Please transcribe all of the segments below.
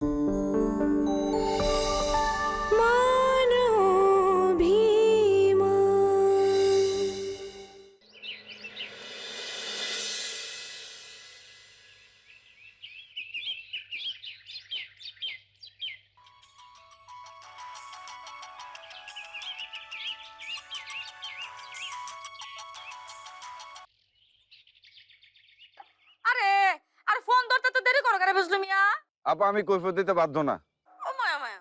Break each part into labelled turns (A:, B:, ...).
A: আরে
B: আপা আমি কৈফত দিতে বাধ্য না।
A: ও মায়া মায়া।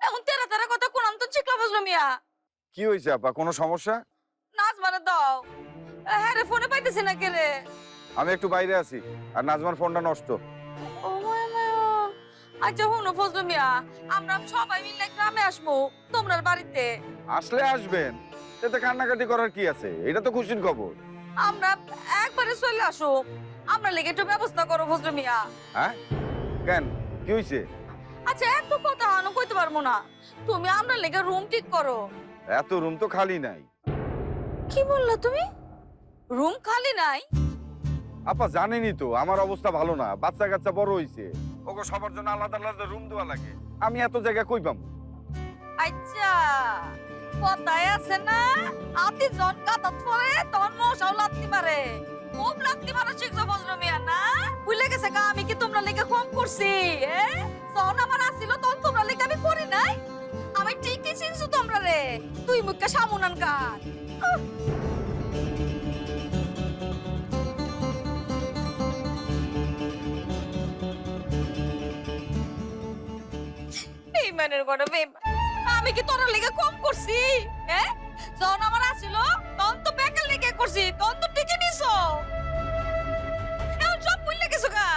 A: এখন তেরা তেরা কথা কোন তো চিকলা বুঝলো মিয়া।
B: কি হয়েছে আপা কোনো সমস্যা?
A: নাচ মানে দাও। হ্যাঁ রে ফোনে পাইতেছি না কে রে?
B: আমি একটু বাইরে আছি আর নাজমার ফোনটা নষ্ট।
A: ও মায়া মায়া। আচ্ছা হুনো ফজলু মিয়া আমরা সবাই মিলে গ্রামে আসব তোমরা বাড়িতে।
B: আসলে আসবেন এতে কান্নাকাটি করার কি আছে? এটা তো খুশির খবর।
A: আমরা একবারে চলে আসো। আমরা লেগে একটু ব্যবস্থা করো ফজলু মিয়া।
B: হ্যাঁ? কেন? কি হয়েছে
A: আচ্ছা এত কথা আনো কইতে পারব না। তুমি আমরা লেগে রুম ঠিক করো।
B: এত রুম তো খালি নাই।
A: কি বললা তুমি? রুম খালি নাই?
B: আপা জানেনই তো আমার অবস্থা ভালো না বাচ্চা কাচ্চা বড় হইছে। ওকে সবার জন্য আলাদা আলাদা রুম দেওয়া লাগে। আমি এত জায়গা কই পাবো
A: আচ্ছা কথায় আছে না আতি জন কাতাত পরে তখন মশাও মারে খুব মারা শিখছো মিয়া, না? গেছে গা, আমি কি তোমরা লেগে কম করছি? যখন আমার আসিল তখন তোমরা লেগে আমি করি নাই? আমি ঠিকই চিনছো তোমরা রে, তুই সামুনান কার বেইমানের ঘরে বেইমান। আমি কি তোর লেগে কম করছি? হ্যাঁ যখন আমার আসিল তখন তো বেকার লেগে করছি, তখন তো নিছো এখন সব ভুলে গেছো গা?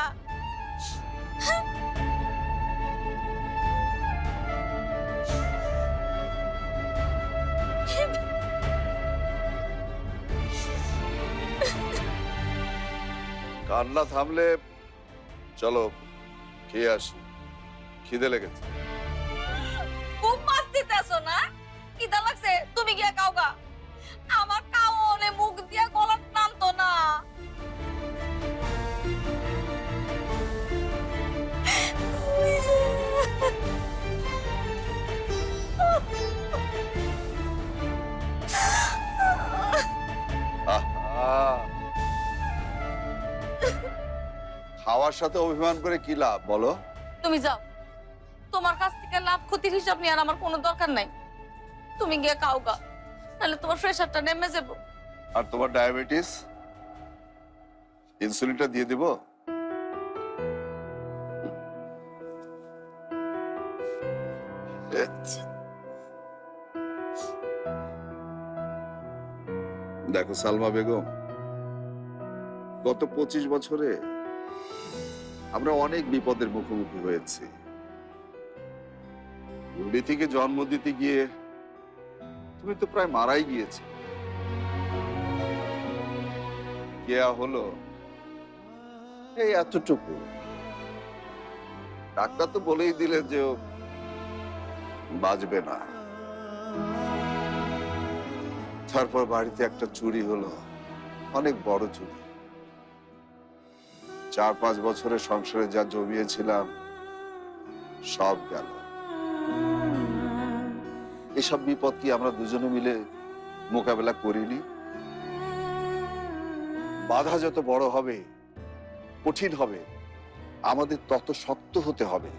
C: কান্না থামলে চলো খেয়ে আসি। খিদে লেগেছে।
A: খুব মাছ দিতেছো না? কিদা লাগছে তুমি গিয়া খাও গা। আমার কাউনে মুখ দিয়া
C: আহা। খাওয়ার সাথে অভিমান করে কি লাভ বলো?
A: তুমি যাও। তোমার কাছ থেকে লাভ ক্ষতির হিসাব নেওয়ার আমার কোনো দরকার নাই। তুমি গিয়ে খাও গা তাহলে তোমার প্রেশারটা নেমে যাব।
C: আর তোমার ডায়াবেটিস ইনসুলিনটা দিয়ে দিব? দেখো সালমা বেগম, গত পঁচিশ বছরে আমরা অনেক বিপদের মুখোমুখি হয়েছি। রুবিথিকে জন্ম দিতে গিয়ে তুমি তো প্রায় মারাই গিয়েছে কেয়া হলো এই এতটুকু। ডাক্তার তো বলেই দিলেন যে ও বাঁচবে না। তারপর বাড়িতে একটা চুরি হলো, অনেক বড় চুরি। চার পাঁচ বছরের সংসারে যা জমিয়েছিলাম, সব গেল। এসব বিপদ কি আমরা দুজনে মিলে মোকাবেলা করিনি? বাধা যত বড় হবে কঠিন হবে। আমাদের তত শক্ত হতে হবে।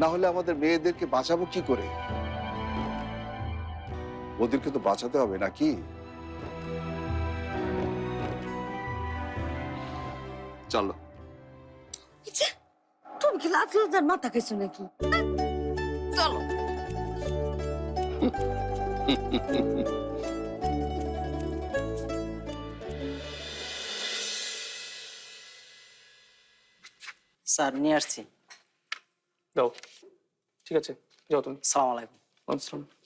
C: না হলে আমাদের মেয়েদেরকে বাঁচাবো কি করে? ওদেরকে তো বাঁচাতে হবে নাকি? চলো।
A: তুমি কি লাখ লাখ মাথা খাইছো নাকি? চলো।
D: স্যার নিয়ে আসছি।
E: দাও। ঠিক আছে যাও তুমি।
D: সালাম আলাইকুম।
E: আসসালাম।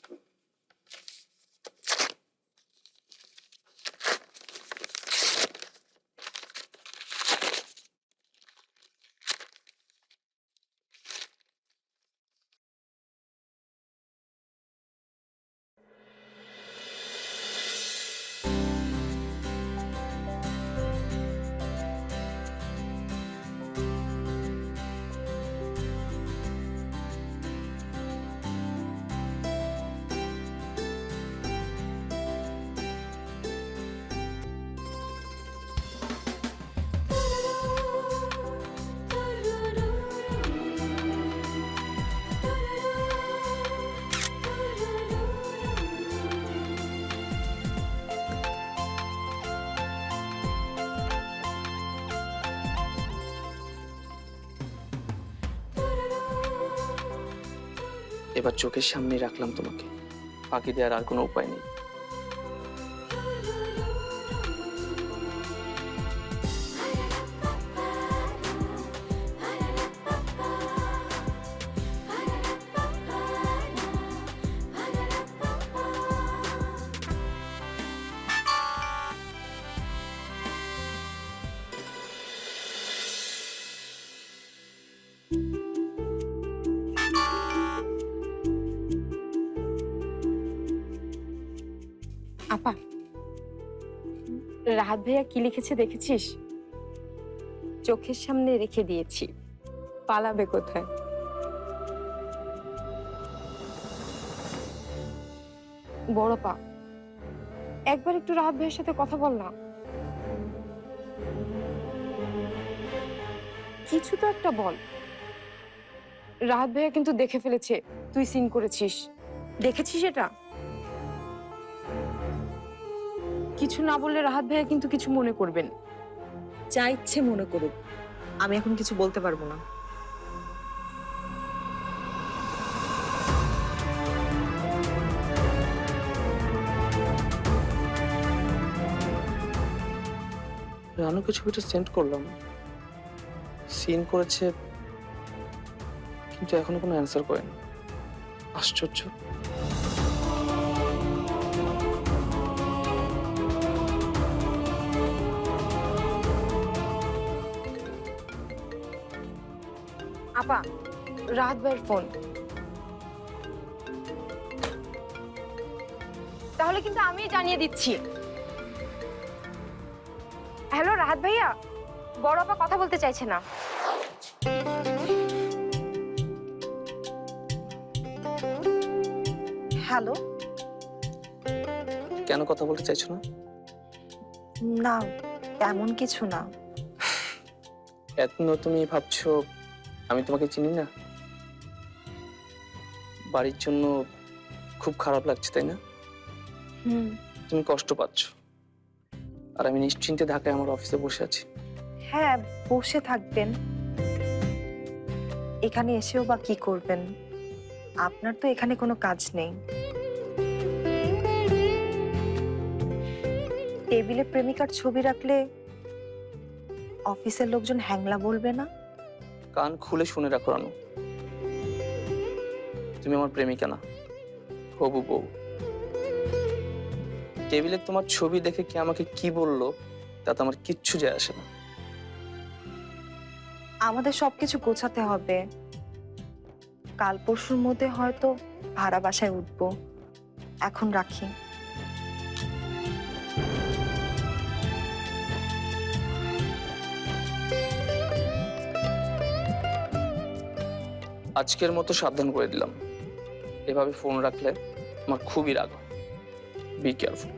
E: এবার চোখের সামনে রাখলাম তোমাকে। ফাঁকি দেওয়ার আর কোনো উপায় নেই।
F: রাহাত ভাইয়া কি লিখেছে দেখেছিস? চোখের সামনে রেখে দিয়েছি। পালাবে কোথায়? বড় পা। একবার একটু রাহাত ভাইয়ের সাথে কথা বল না। কিছু তো একটা বল। রাহাত ভাইয়া কিন্তু দেখে ফেলেছে, তুই সিন করেছিস। দেখেছিস এটা? কিছু না বললে রাহাত ভাইয়া কিন্তু কিছু মনে করবেন।
G: যা ইচ্ছে মনে করুক। আমি এখন কিছু বলতে পারব না।
E: রানুকে ছবিটা সেন্ড করলাম। সিন করেছে কিন্তু এখনও কোনো অ্যান্সার করেনি। আশ্চর্য।
F: আপা রাহাত ভাইয়ের ফোন। তাহলে কিন্তু আমি জানিয়ে দিচ্ছি। হ্যালো রাহাত ভাইয়া বড় আপা কথা বলতে চাইছে না।
G: হ্যালো?
E: কেন কথা বলতে চাইছো না?
G: না তেমন কিছু না।
E: এত তুমি ভাবছ আমি তোমাকে চিনি না। বাড়ির জন্য খুব খারাপ লাগছে তাই না?
F: হুম।
E: তুমি কষ্ট পাচ্ছ। আর আমি নিশ্চিন্তে ঢাকায় আমার অফিসে বসে আছি।
G: হ্যাঁ বসে থাকবেন। এখানে এসেও বা কি করবেন? আপনার তো এখানে কোনো কাজ নেই। টেবিলে প্রেমিকার ছবি রাখলে অফিসের লোকজন হ্যাংলা বলবে না?
E: কান খুলে শুনে রাখো, রানু। তুমি আমার প্রেমিকা না, হবু বউ। টেবিলে তোমার ছবি দেখে কে আমাকে কি বলল, তাতে আমার কিচ্ছু যায় আসে না।
G: আমাদের সবকিছু গোছাতে হবে। কাল পরশুর মধ্যে হয়তো ভাড়া বাসায় উঠবো। এখন রাখি।
E: আজকের মতো সাবধান করে দিলাম। এভাবে ফোন রাখলে আমার খুবই রাগ বি কেয়ারফুল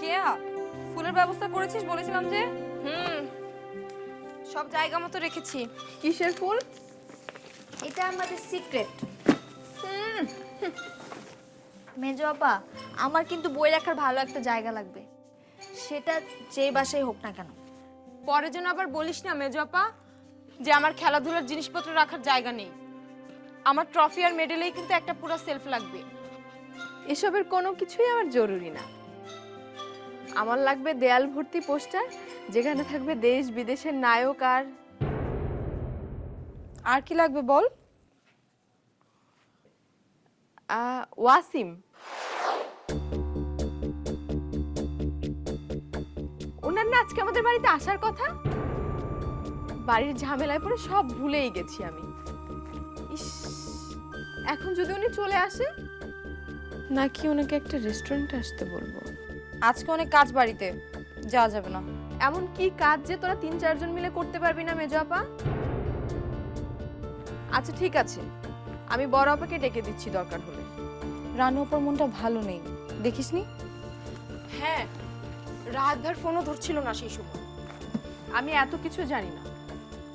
A: কেয়া ফুলের ব্যবস্থা করেছিস বলেছিলাম যে?
F: হুম সব জায়গা মতো রেখেছি।
A: কিসের ফুল?
H: এটা আমাদের সিক্রেট মেজো আপা আমার কিন্তু বই রাখার ভালো একটা জায়গা লাগবে। সেটা যে বাসায় হোক না কেন।
F: পরে যেন আবার বলিস না মেজপা যে আমার খেলাধুলার জিনিসপত্র রাখার জায়গা নেই। আমার ট্রফি আর মেডেলেই কিন্তু একটা পুরো সেলফ লাগবে।
I: এসবের কোনো কিছুই আমার জরুরি না। আমার লাগবে দেয়াল ভর্তি পোস্টার যেখানে থাকবে দেশ বিদেশের নায়ক আর
F: আর কি লাগবে বল?
I: ওয়াসিম। আজকে আমাদের বাড়িতে আসার কথা? বাড়ির ঝামেলায় পড়ে সব ভুলেই গেছি আমি। ইস এখন যদি উনি চলে আসে? নাকি ওনাকে একটা রেস্টুরেন্টে আসতে বলব?
A: আজকে অনেক কাজ বাড়িতে যাওয়া যাবে না।
I: এমন কি কাজ যে তোরা তিন চারজন মিলে করতে পারবি না মেজো আপা? আচ্ছা ঠিক আছে। আমি বড় আপাকে ডেকে দিচ্ছি দরকার হলে।
A: রানু অপর মনটা ভালো নেই। দেখিসনি?
F: হ্যাঁ ভর ফোনও ধরছিল না সেই সময়।
I: আমি এত কিছু জানি না।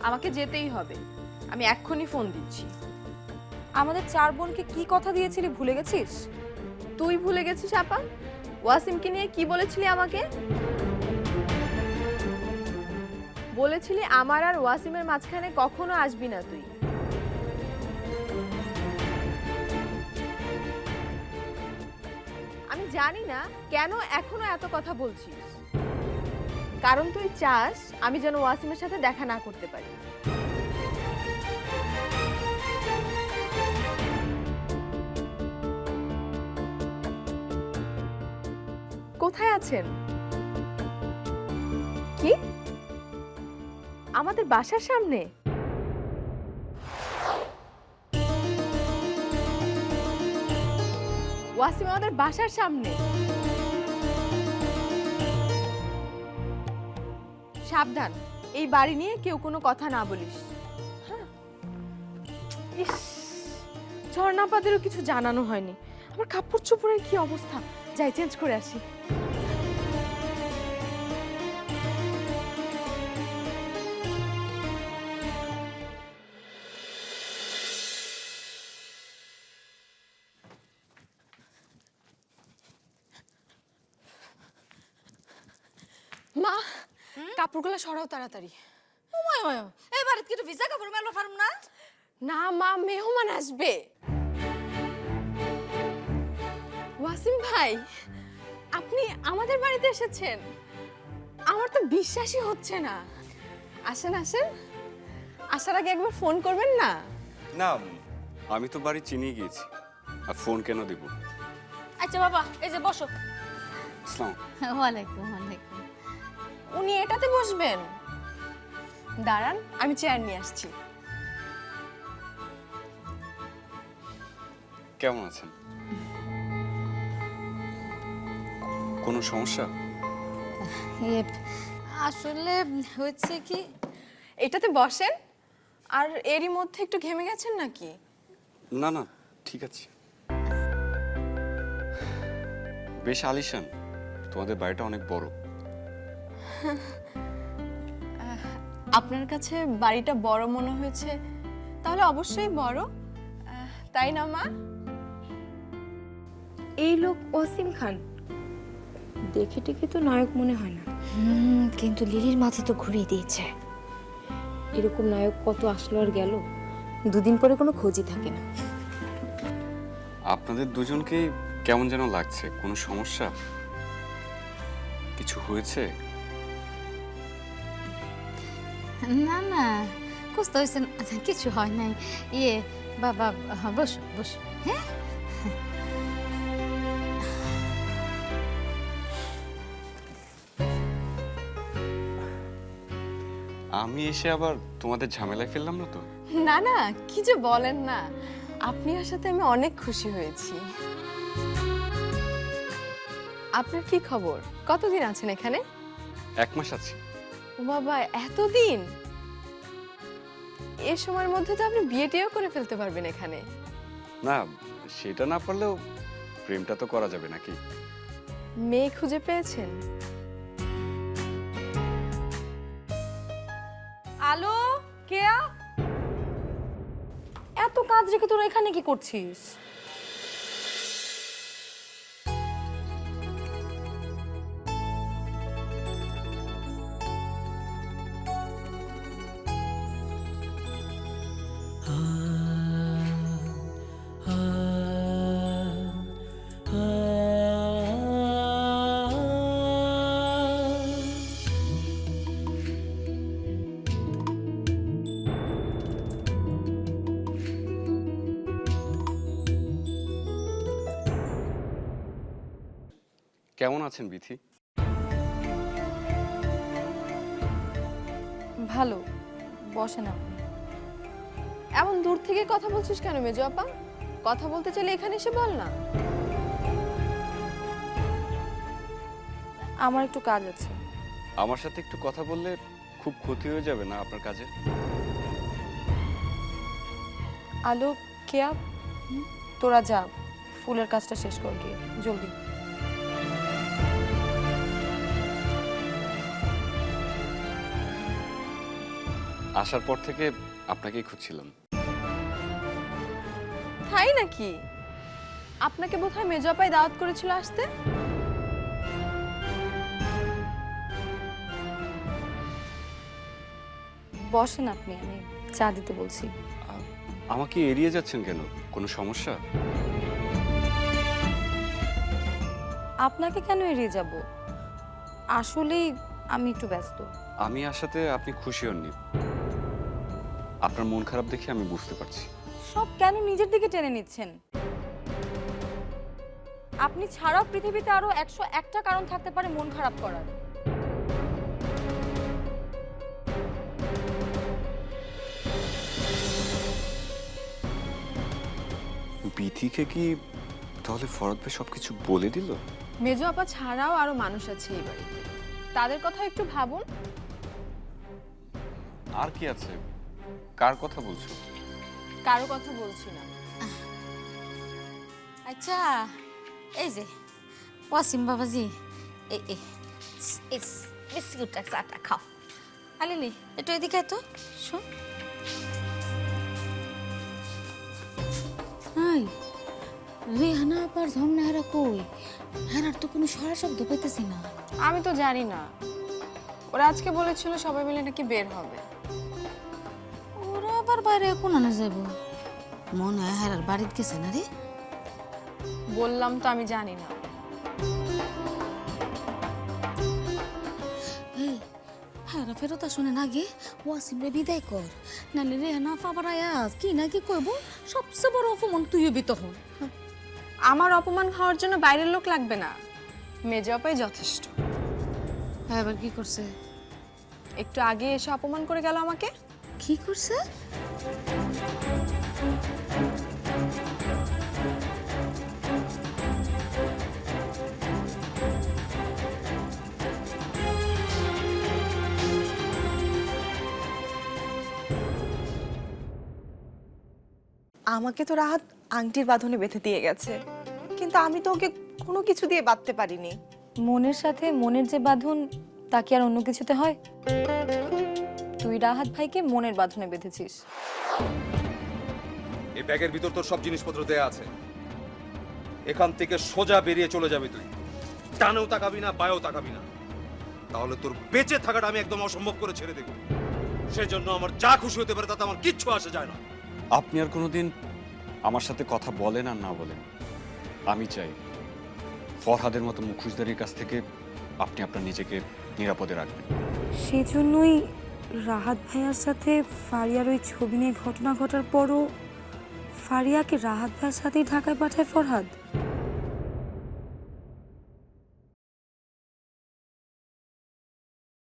I: আমাকে যেতেই হবে। আমি এক্ষুনি ফোন দিচ্ছি।
A: আমাদের চার বোনকে কি কথা দিয়েছিলি ভুলে গেছিস?
I: তুই ভুলে গেছিস আপা? ওয়াসিমকে নিয়ে কি বলেছিলি আমাকে? বলেছিলি আমার আর ওয়াসিমের মাঝখানে কখনো আসবি না তুই। জানি না কেন এখনও এত কথা বলছিস। কারণ তুই চাস আমি যেন ওয়াসিমের সাথে দেখা না করতে পারি। কোথায় আছেন? কি? আমাদের বাসার সামনে? ওয়াসিম আমাদের বাসার সামনে। সাবধান, এই বাড়ি নিয়ে কেউ কোনো কথা না বলিস। হ্যাঁ। ইস ঝর্ণাপাদেরও কিছু জানানো হয়নি। আমার কাপড় চোপড়ের কি অবস্থা? যাই চেঞ্জ করে আসি। কাপড়গুলো সরাও তাড়াতাড়ি।
A: এই বাড়িতে কি ভিজা কাপড় মেলো পারুম না?
I: না মা মেহমান আসবে। ওয়াসিম ভাই আপনি আমাদের বাড়িতে এসেছেন। আমার তো বিশ্বাসই হচ্ছে না। আসেন আসেন। আসার আগে একবার ফোন করবেন না?
J: না আমি তো বাড়ি চিনি গিয়েছি। আর ফোন কেন দিব?
A: আচ্ছা বাবা এই যে বসো।
J: ইসলাম
A: ওয়ালাইকুম ওয়ালাইকুম।
I: উনি এটাতে বসবেন। দাঁড়ান আমি চেয়ার নিয়ে আসছি।
J: কেমন আছেন? কোনো সমস্যা?
A: আসলে হচ্ছে কি?
I: এটাতে বসেন। আর এরই মধ্যে একটু ঘেমে গেছেন নাকি?
J: না না ঠিক আছে। বেশ আলিশান তোমাদের বাড়িটা অনেক বড়।
I: আপনার কাছে বাড়িটা বড় মনে হয়েছে তাহলে অবশ্যই বড়। তাই না মা?
G: এই লোক ওয়াসিম খান। দেখে টেকে তো নায়ক মনে হয় না।
H: কিন্তু লিলির মাঝে তো ঘুরিয়ে দিয়েছে।
G: এরকম নায়ক কত আসলো আর গেল? দুদিন পরে কোনো খোঁজই থাকে না।
J: আপনাদের দুজনকে কেমন যেন লাগছে কোনো সমস্যা? কিছু হয়েছে?
A: না না কুস্তা হয়েছে কিছু হয় নাই। ইয়ে বাবা বসো বসো হ্যাঁ?
J: আমি এসে আবার তোমাদের ঝামেলায় ফেললাম না তো?
I: না না কি যে বলেন না আপনি সাথে আমি অনেক খুশি হয়েছি। আপনার কি খবর? কতদিন আছেন এখানে?
J: এক মাস আছি।
I: বাবা এতদিন? এ সময়ের মধ্যে তো আপনি বিয়েটিও করে ফেলতে পারবেন এখানে।
J: না সেটা না পারলেও প্রেমটা তো করা যাবে নাকি?
I: মেয়ে খুঁজে পেয়েছেন?
A: আলো কেয়া? এত কাজ রেখে তোরা এখানে কি করছিস?
J: কেমন আছেন বিথি?
A: ভালো বসেন আপনি।
I: এমন দূর থেকে কথা বলছিস কেন মেজো আপা? কথা বলতে চাইলে এখানে এসে বল না।
A: আমার একটু কাজ আছে।
J: আমার সাথে একটু কথা বললে খুব ক্ষতি হয়ে যাবে না আপনার কাজে?
A: আলো কেয়া? তোরা যা ফুলের কাজটা শেষ কর গিয়ে জলদি।
J: আসার পর থেকে আপনাকেই খুঁজছিলাম।
I: তাই নাকি? আপনাকে বোধহয় মেজো আপাই দাওয়াত করেছিল আসতে?
K: বসেন আপনি আমি চা দিতে বলছি।
J: আমাকে এড়িয়ে যাচ্ছেন কেন? কোনো সমস্যা?
K: আপনাকে কেন এড়িয়ে যাব? আসলেই আমি একটু ব্যস্ত।
J: আমি আসাতে আপনি খুশি হননি। আপনার মন খারাপ দেখে আমি বুঝতে পারছি।
K: সব কেন নিজের দিকে টেনে নিচ্ছেন? আপনি ছাড়াও পৃথিবীতে আরও একশো একটা কারণ থাকতে পারে মন খারাপ করার।
J: বিথিকে কি তাহলে ফরদ ভাই সবকিছু বলে দিল?
I: মেজো আপা ছাড়াও আরও মানুষ আছে এই বাড়িতে। তাদের কথা একটু ভাবুন।
J: আর কি আছে? কার কথা বলছো?
I: কারও কথা বলছি না।
K: আচ্ছা এই যে ওয়াসিম বাবাজি এ এই এই বিস্কুটটা চাটা খাও। আলিলি একটু এদিকে তো শোন।
L: হাই রেহানা আপার ঝমনা হেরা কই? হেরার তো কোনো সারা শব্দ পাইতেছি না।
I: আমি তো জানি না। ওরা আজকে বলেছিল সবাই মিলে নাকি বের হবে।
L: আবার বাইরে কোন আনা যাব মনে হয় হেরার বাড়িতে গেছে না রে?
I: বললাম তো আমি জানি না।
L: হেরা ফেরত শুনে না গে? ওয়াসিম রে বিদায় কর। নালে রেহানা আপা আবার আয়াজ কি না কি করব সবচেয়ে বড় অপমান তুই হবি তখন
I: আমার অপমান খাওয়ার জন্য বাইরের লোক লাগবে না। মেজো আপাই যথেষ্ট।
L: হ্যাঁ এবার কি করছে?
I: একটু আগে এসে অপমান করে গেল আমাকে?
L: কি করছে?
G: আমাকে তো রাহাত আংটির বাঁধনে বেঁধে দিয়ে গেছে। কিন্তু আমি তো ওকে কোনো কিছু দিয়ে বাঁধতে পারিনি।
K: মনের সাথে মনের যে বাঁধন, তা কি আর অন্য কিছুতে হয়? তুই রাহাত ভাইকে মনের বাঁধনে বেঁধেছিস।
M: এই ব্যাগের ভিতর তোর সব জিনিসপত্র দেয়া আছে। এখান থেকে সোজা বেরিয়ে চলে যাবে তুই। ডানেও তাকাবি না বায়েও তাকাবি না। তাহলে তোর বেঁচে থাকাটা আমি একদম অসম্ভব করে ছেড়ে দেবো। সেজন্য আমার যা খুশি হতে পারে তাতে আমার কিচ্ছু আসে যায় না।
J: আপনি আর কোনোদিন আমার সাথে কথা বলেন আর না বলেন। আমি চাই ফরহাদের মতো মুখোশদারির কাছ থেকে আপনি আপনার নিজেকে নিরাপদে রাখবেন।
K: সেজন্যই রাহাত ভাইয়ার সাথে ফারিয়ার ওই ছবি নিয়ে ঘটনা ঘটার পরও ফারিয়াকে রাহাত ভাইয়ের সাথেই ঢাকায় পাঠায় ফরহাদ?